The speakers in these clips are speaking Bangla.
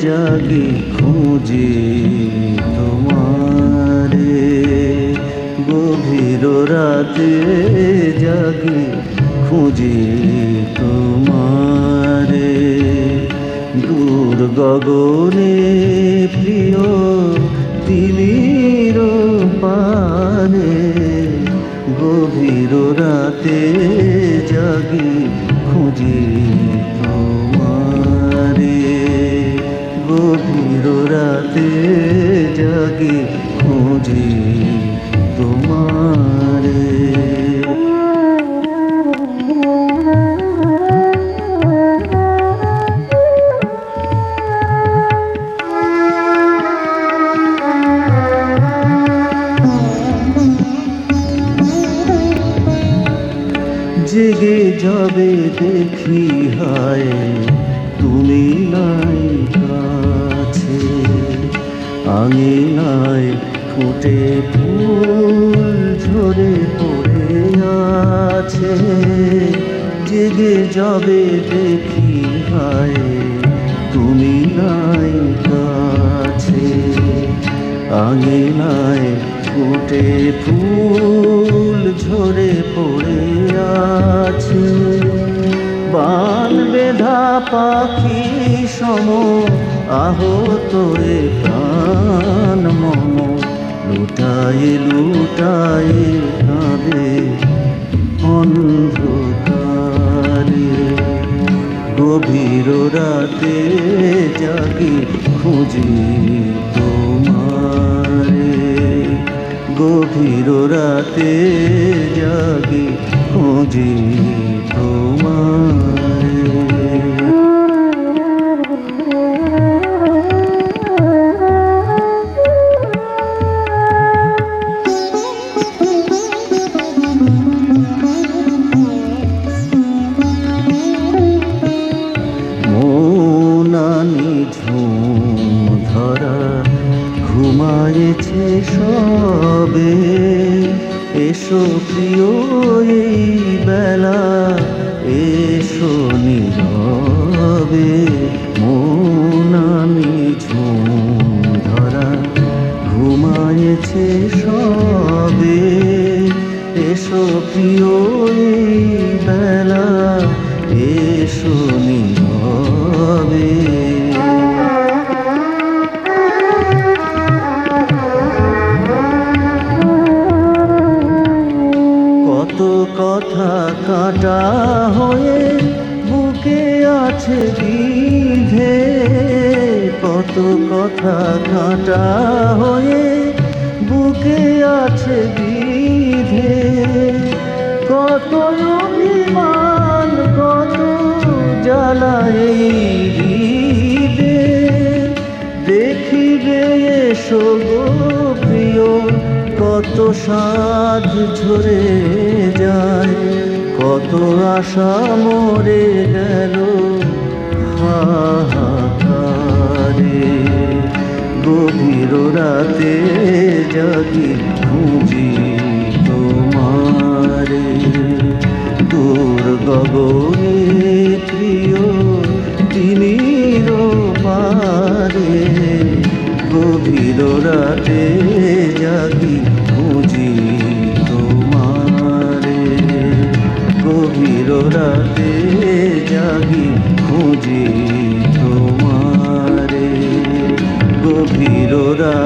জাগি খুঁজি তোমারে, গভীর রাতে জাগি খুঁজি তোমারে। দূর গগনে প্রিয় তিমির পানে গভীর রাতে জেগে যাবে দেখি হায়, তুমি নাই কাছে। আমি নাই ফুটে ফুল ঝরে পড়ে আছে। জেগে যাবে দেখি হায়, তুমি নাই কাছে। আঙিনায় ফুটে ফুল ঝরে পড়ে বান বেধা পাখি সম, আহত এ প্রাণ মম। লুটাই লুটাই কাঁদে অন্ধকারে। গভীর রাতে জাগি খুঁজি তোমারে। গভীর রাতে জাগি খুঁজি তোমারে। এসো প্রিয় এই বেলা এসো নীরবে মন আমি ধরা ঘুমায়েছে সবে। এসো প্রিয় এই আছে বিধে কত কথা কাটা হয়ে বুকে আছে বিধে। কত অভিমান, কত জ্বালা এই হৃদে। দেখিবে এসো গো প্রিয়, কত সাধ ঝরে যায়, কত আশা মরে গেল। হাহাকারে গভীর রাতে জাগি খুঁজি তোমারে। দূর গগনে প্রিয় তিমির পারে গভীর রাতে জাগি খুঁজি তোমারে। গভীর রাতে জাগি খুঁজি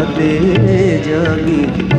গভীর রাতে জাগি খুঁজি